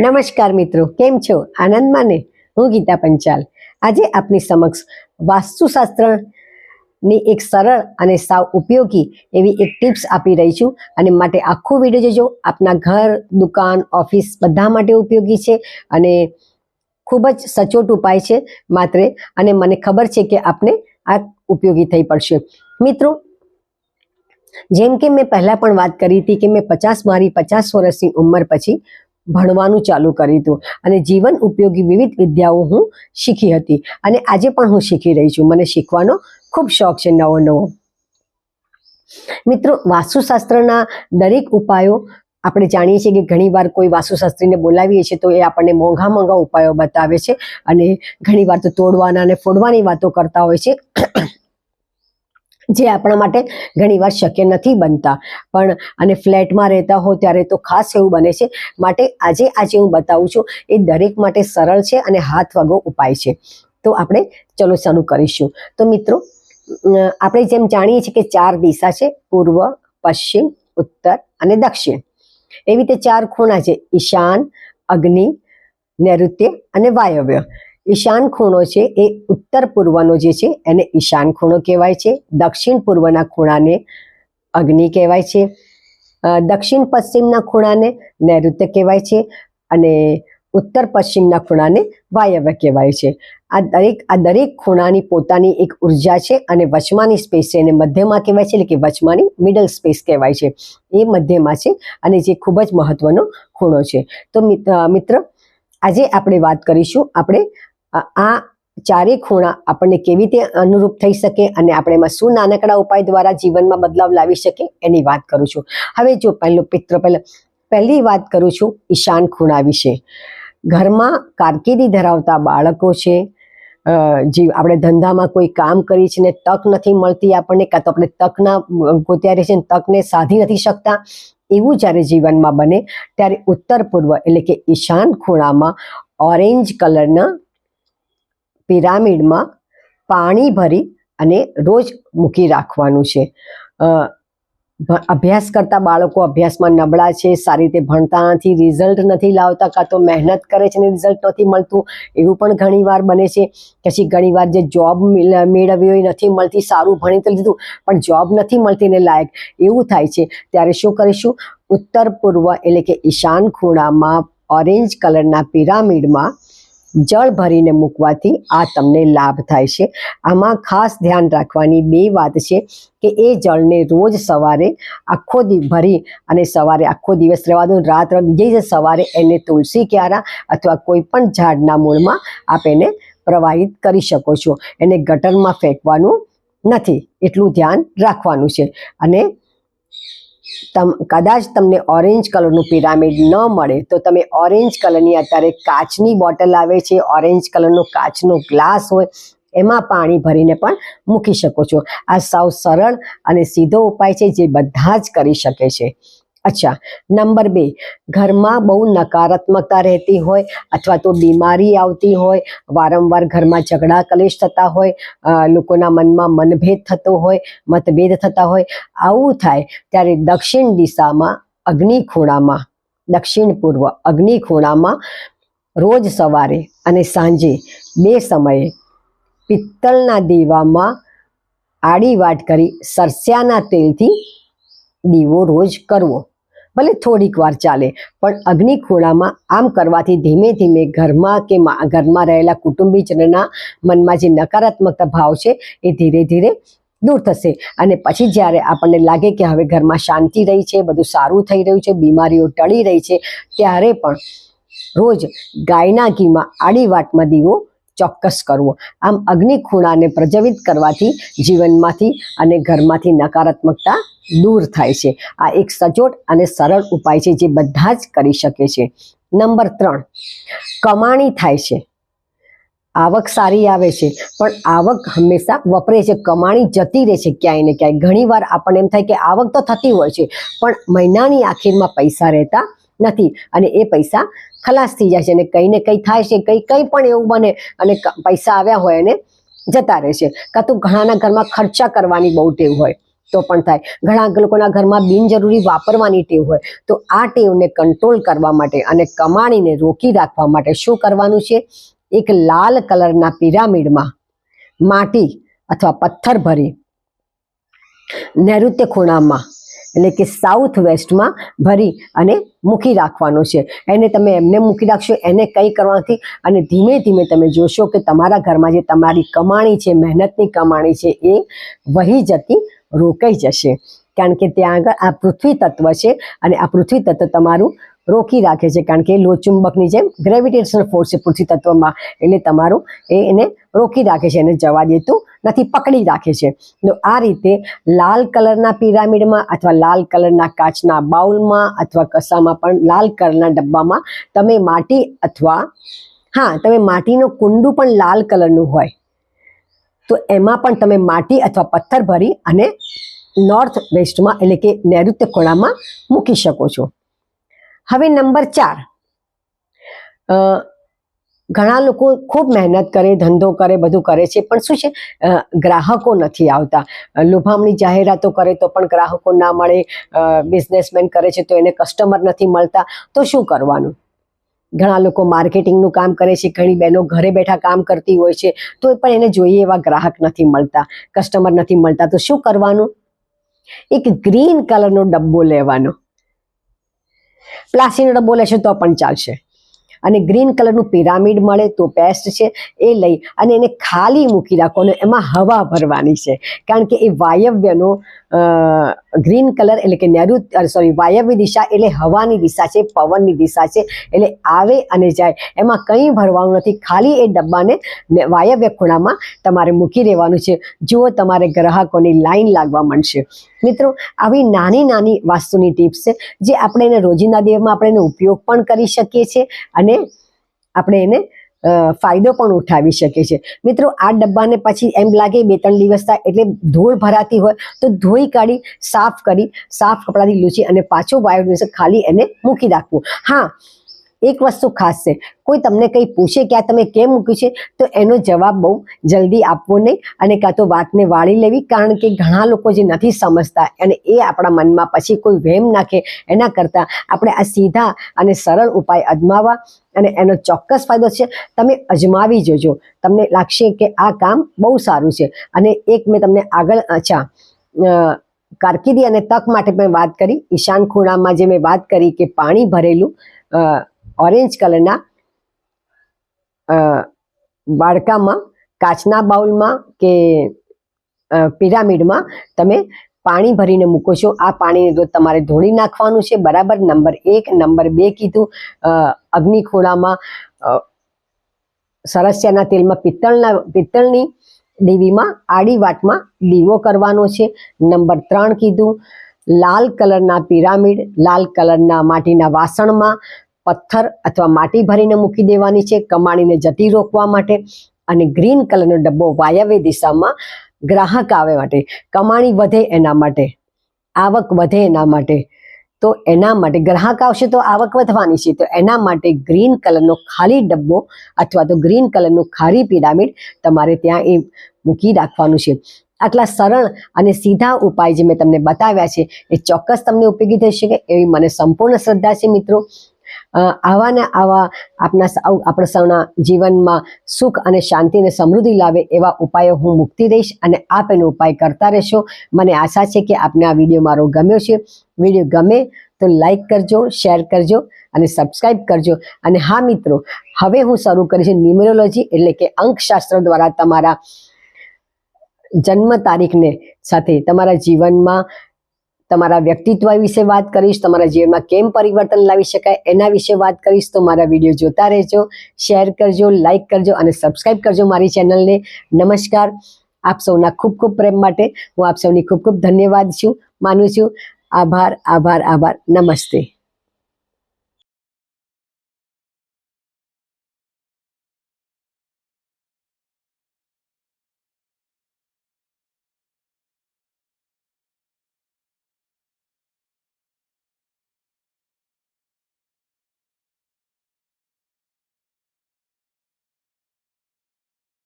નમસ્કાર મિત્રો, કેમ છો? આનંદમાં ને હું ગીતા પંચાલ. આજે આપની સમક્ષ વાસ્તુશાસ્ત્રની એક સરળ અને સાવ ઉપયોગી એવી એક ટિપ્સ આપી રહી છું. અને માટે આખો વીડિયો જોજો. આપના ઘર, દુકાન, ઓફિસ બધા માટે ઉપયોગી છે અને ખૂબ જ સચોટ ઉપાય છે માત્ર. અને મને ખબર છે કે આપને આ ઉપયોગી થઈ પડશે. મિત્રો, જેમ કે મેં પહેલા પણ વાત કરી હતી કે મેં પચાસ, મારી પચાસ વર્ષની ઉંમર પછી ભણવાનું ચાલુ કર્યું હતું. અને જીવન ઉપયોગી વિવિધ વિદ્યાઓ હું શીખી હતી. અને આજે પણ હું શીખી રહી છું. મને શીખવાનો ખૂબ શોખ છે નવો નવો. મિત્રો, વાસ્તુશાસ્ત્રના દરેક ઉપાયો આપણે જાણીએ છીએ કે ઘણીવાર કોઈ વાસ્તુશાસ્ત્રીને બોલાવીએ છીએ તો એ આપણને મોંઘા મોંઘા ઉપાયો બતાવે છે. અને ઘણીવાર તો તોડવાના અને ફોડવાની વાતો કરતા હોય છે. જે આપણા માટે ઘણીવાર શક્ય નથી બનતા. પણ અને ફ્લેટમાં રહેતા હો ત્યારે તો ખાસ એવું બને છે. માટે આજે આજે હું બતાવું છું, એ દરેક માટે સરળ છે અને હાથ વગો ઉપાય છે. તો આપણે ચલો ચાલુ કરીશું. તો મિત્રો આપણે જેમ જાણીએ છીએ કે ચાર દિશા છે, પૂર્વ, પશ્ચિમ, ઉત્તર અને દક્ષિણ. એવી રીતે ચાર ખૂણા છે, ઈશાન, અગ્નિ, નૈઋત્ય અને વાયવ્ય. ઈશાન ખૂણો છે એ ઉત્તર પૂર્વનો જે છે એને ઈશાન ખૂણો કહેવાય છે. દક્ષિણ પૂર્વના ખૂણાને અગ્નિ કહેવાય છે. દક્ષિણ પશ્ચિમના ખૂણાને નૈઋત્ય કહેવાય છે અને ઉત્તર પશ્ચિમના ખૂણાને વાયવ્ય કહેવાય છે. આ દરેક આ દરેક ખૂણાની પોતાની એક ઊર્જા છે અને વચમાની સ્પેસ છે એને મધ્યમાં કહેવાય છે એટલે કે વચમાની મિડલ સ્પેસ કહેવાય છે. એ મધ્યમાં છે અને જે ખૂબ જ મહત્વનો ખૂણો છે. તો મિત- મિત્ર, આજે આપણે વાત કરીશું આપણે આ ચારે ખૂણા આપણને કેવી રીતે અનુરૂપ થઈ શકે અને આપણે એમાં શું નાનકડા ઉપાય દ્વારા જીવનમાં બદલાવ લાવી શકે એની વાત કરું છું. હવે જો પહેલું પિત્ર પહેલા, પહેલી વાત કરું છું ઈશાન ખૂણા વિશે. ઘરમાં કારકિર્દી ધરાવતા બાળકો છે જે આપણે ધંધામાં કોઈ કામ કરી છે ને તક નથી મળતી આપણને કાં તો આપણે તકના ગોત્યા છે તકને સાધી નથી શકતા, એવું જ્યારે જીવનમાં બને ત્યારે ઉત્તર પૂર્વ એટલે કે ઈશાન ખૂણામાં ઓરેન્જ કલરના પિરામિડમાં પાણી ભરી અને રોજ મૂકી રાખવાનું છે. અભ્યાસ કરતા બાળકો અભ્યાસમાં નબળા છે, સારી રીતે ભણતા નથી રિઝલ્ટ નથી લાવતા કાં તો મહેનત કરે છે ને રિઝલ્ટ નથી મળતું, એવું પણ ઘણીવાર બને છે. પછી ઘણીવાર જે જોબ મેળવી હોય નથી મળતી, સારું ભણી તો લીધું, પણ જોબ નથી મળતી ને લાયક, એવું થાય છે. ત્યારે શું કરીશું? ઉત્તર પૂર્વ એટલે કે ઈશાન ખૂણામાં ઓરેન્જ કલરના પિરામિડમાં જળ ભરીને મૂકવાથી આ તમને લાભ થાય છે. આમાં ખાસ ધ્યાન રાખવાની બે વાત છે કે એ જળને રોજ સવારે આખો દિવસ ભરી અને સવારે આખો દિવસ રહેવા દો. રાત બીજે સવારે એને તુલસી ક્યારા અથવા કોઈ પણ ઝાડના મૂળમાં આપ એને પ્રવાહિત કરી શકો છો. એને ગટરમાં ફેંકવાનું નથી. એટલું ધ્યાન રાખવાનું છે. અને તમ, કદાચ તમને ઓરેન્જ કલરનું પિરામિડ ન મળે, તો તમે ઓરેન્જ કલરની અત્યારે કાચની બોટલ આવે છે, ઓરેન્જ કલરનો કાચનો ગ્લાસ હોય, એમાં પાણી ભરીને પણ મૂકી શકો છો. આ સાવ સરળ અને સીધો ઉપાય છે જે બધા જ કરી શકે છે. અચ્છા, નંબર બે, ઘરમાં બહુ નકારાત્મકતા રહેતી હોય અથવા તો બીમારી આવતી હોય, વારંવાર ઘરમાં ઝઘડા, કલેશ થતા હોય લોકોના મનમાં મનભેદ થતો હોય, મતભેદ થતા હોય, આવું થાય ત્યારે દક્ષિણ દિશામાં અગ્નિ ખૂણામાં દક્ષિણ પૂર્વ અગ્નિ ખૂણામાં રોજ સવારે અને સાંજે બે સમયે પિત્તળના દીવામાં આડી વાટ કરી સરસ્યાના તેલથી દીવો રોજ કરવો. ભલે થોડીક વાર ચાલે, પણ અગ્નિ ખૂણામાં આમ કરવાથી ધીમે ધીમે ઘરમાં કે ઘરમાં રહેલા કુટુંબીજનના મનમાં જે નકારાત્મકતા ભાવ છે એ ધીરે ધીરે દૂર થશે. અને પછી જ્યારે આપણને લાગે કે હવે ઘરમાં શાંતિ રહી છે, બધું સારું થઈ રહ્યું છે, બીમારીઓ ટળી રહી છે, ત્યારે પણ રોજ ગાયના ઘીમાં આડી વાટમાં દીવો ચોક્કસ કરવો. આમ અગ્નિ ખૂણાને પ્રજ્વલિત કરવાથી જીવનમાંથી અને ઘરમાંથી નકારાત્મકતા દૂર થાય છે. આ એક સચોટ અને સરળ ઉપાય છે જે બધા જ કરી શકે છે. નંબર ત્રણ, કમાણી થાય છે. આવક સારી આવે છે, પણ આવક હંમેશા વપરે છે. કમાણી જતી રહે છે ક્યાંય ને ક્યાંય. ઘણીવાર આપણને એમ થાય કે આવક તો થતી હોય છે, પણ મહિનાની આખીરમાં પૈસા રહેતા નથી. અને એ પૈસા ખલાસ થઈ જાય છે અને કંઈ ને કંઈ થાય છે, કંઈ કંઈ પણ એવું બને અને પૈસા આવ્યા હોય અને જતા રહે છે. કાં તો ઘણાના ઘરમાં ખર્ચા કરવાની બહુ ટેવ હોય તો પણ થાય. ઘણા લોકોના ઘરમાં બિનજરૂરી વાપરવાની ટેવ હોય તો આ ટેવને કંટ્રોલ કરવા માટે અને કમાણીને રોકી રાખવા માટે શું કરવાનું છે? એક લાલ કલરના પિરામિડમાં માટી અથવા પથ્થર ભરી નૈઋત્ય ખૂણામાં એટલે કે સાઉથ વેસ્ટમાં ભરી અને મૂકી રાખવાનો છે. એને તમે એમને મૂકી રાખશો, એને કંઈ કરવાથી અને ધીમે ધીમે તમે જોશો કે તમારા ઘરમાં જે તમારી કમાણી છે, મહેનતની કમાણી છે, એ વહી જતી, રોકાઈ જશે. કારણ કે ત્યાં આગળ આ પૃથ્વી તત્વ છે અને આ પૃથ્વી તત્વ તમારું રોકી રાખે છે, કારણ કે લોચુંબકની જેમ ગ્રેવિટેશનલ ફોર્સ છે પૃથ્વી તત્વમાં એટલે તમારું એ એને રોકી રાખે છે, એને જવા દેતું નથી, પકડી રાખે છે. તો આ રીતે લાલ કલરના પિરામિડમાં અથવા લાલ કલરના કાચના બાઉલમાં અથવા કસામાં પણ લાલ કલરના ડબ્બામાં તમે માટી અથવા, હા, તમે માટીનું કુંડું પણ લાલ કલરનું હોય, તો એમાં પણ તમે માટી અથવા પથ્થર ભરી અને નોર્થ વેસ્ટમાં એટલે કે નૈઋત્ય ખૂણામાં મૂકી શકો છો. હવે નંબર ચાર. ઘણા લોકો ખૂબ મહેનત કરે, ધંધો કરે, બધું કરે છે, પણ શું છે? ગ્રાહકો નથી આવતા. લોભામણી જાહેરાતો કરે તો પણ ગ્રાહકો ના મળે બિઝનેસમેન કરે છે તો એને કસ્ટમર નથી મળતા. તો શું કરવાનું? ઘણા લોકો માર્કેટિંગનું કામ કરે છે, ઘણી બહેનો ઘરે બેઠા કામ કરતી હોય છે, તો પણ એને જોઈએ એવા ગ્રાહક નથી મળતા કસ્ટમર નથી મળતા. તો શું કરવાનું? એક ગ્રીન કલરનો ડબ્બો લેવાનો. પ્લાસ્ટિકનો ડબ્બો છે તો પણ ચાલશે. અને ગ્રીન કલરનું પિરામિડ મળે તો બેસ્ટ છે. એ લઈ અને એને ખાલી મૂકી રાખો અને એમાં હવા ભરવાની છે. કારણ કે એ વાયવ્યનો ગ્રીન કલર એટલે કે નૈઋત્ય સોરી વાયવ્ય દિશા એટલે હવાની દિશા છે, પવનની દિશા છે. એટલે આવે અને જાય. એમાં કંઈ ભરવાનું નથી. ખાલી એ ડબ્બાને વાયવ્ય ખૂણામાં તમારે મૂકી રહેવાનું છે. જુઓ તમારે ગ્રાહકોની લાઈન લાગવા માંડશે. મિત્રો, આવી નાની નાની વાસ્તુની ટિપ્સ છે, જે આપણે એને રોજિંદા દેવમાં આપણે એનો ઉપયોગ પણ કરી શકીએ છીએ અને આપણે એને ફાયદો પણ ઉઠાવી શકીએ છીએ. મિત્રો, આ ડબ્બાને પછી એમ લાગે બે ત્રણ દિવસ થાય એટલે ધૂળ ભરાતી હોય તો ધોઈ કાઢી, સાફ કરી, સાફ કપડાથી લૂછી અને પાછું વાયુ ખાલી એને મૂકી રાખવું. હા એક વસ્તુ ખાસ છે. કોઈ તમને કંઈ પૂછે કે આ તમે કેમ મૂક્યું છે, તો એનો જવાબ બહુ જલ્દી આપવો નહીં અને કાં તો વાતને વાળી લેવી, કારણ કે ઘણા લોકો જે નથી સમજતા અને એ આપણા મનમાં પછી કોઈ વહેમ નાખે, એના કરતાં આપણે આ સીધા અને સરળ ઉપાય અજમાવા અને એનો ચોક્કસ ફાયદો છે. તમે અજમાવી જોજો. તમને લાગશે કે આ કામ બહુ સારું છે. અને એક મેં તમને આગળ, અચ્છા કારકિર્દી અને તક માટે મેં વાત કરી. ઈશાન ખૂણામાં જે મેં વાત કરી કે પાણી ભરેલું ઓરેન્જ કલરના બાળકામાં કાચના બાઉલમાં કે પિરામિડમાં તમે પાણી ભરીને મૂકો છો. આ રોજ તમારે ધોળી નાખવાનું છે. બરાબર નંબર એક નંબર બે કીધું. અ, અગ્નિ ખૂણામાં સરસિયાના તેલમાં પિત્તળના પિત્તળની દેવીમાં આડી વાટમાં દીવો કરવાનો છે. નંબર ત્રણ કીધું. લાલ કલરના પિરામિડ લાલ કલરના માટીના વાસણમાં પથ્થર અથવા માટી ભરીને મૂકી દેવાની છે, કમાણીને જતી રોકવા માટે અને ગ્રીન કલરનો ડબ્બો વાયવ્ય દિશામાં ગ્રાહક આવે માટે. કમાણી વધે એના માટે, આવક વધે એના માટે. તો એના માટે ગ્રાહક આવશે તો આવક વધવાની છે, તો એના માટે ગ્રીન કલરનો ખાલી ડબ્બો અથવા તો ગ્રીન કલરનું ખારી પિરામિડ તમારે ત્યાં એ મૂકી રાખવાનું છે. આટલા સરળ અને સીધા ઉપાય જે મેં તમને બતાવ્યા છે, એ ચોક્કસ તમને ઉપયોગી થઈ શકે એવી મને સંપૂર્ણ શ્રદ્ધા છે મિત્રો. આવા ને આવા આપના આપણા સૌના જીવનમાં સુખ અને શાંતિ અને સમૃદ્ધિ લાવે એવા ઉપાયો હું મૂકતી રહીશ અને આપ એનો ઉપાય કરતા રહેશો. મને આશા છે કે આપને આ વીડિયો મારો ગમ્યો છે. વીડિયો ગમે તો લાઈક કરજો, શેર કરજો અને સબસ્ક્રાઈબ કરજો. અને હા મિત્રો, હવે હું શરૂ કરીશ ન્યુમરોલોજી એટલે કે અંકશાસ્ત્ર દ્વારા તમારા જન્મ તારીખને સાથે તમારા જીવનમાં તમારા વ્યક્તિત્વ વિશે વાત કરીશ, તમારા જીવનમાં કેમ પરિવર્તન લાવી શકાય એના વિશે વાત કરીશ, તો મારા વીડિયો જોતા રહેજો, શેર કરજો લાઇક કરજો અને સબસ્ક્રાઇબ કરજો મારી ચેનલને નમસ્કાર. આપ સૌના ખૂબ ખૂબ પ્રેમ માટે હું આપ સૌની ખૂબ ખૂબ ધન્યવાદ છું, માનું છું. આભાર આભાર આભાર. નમસ્તે.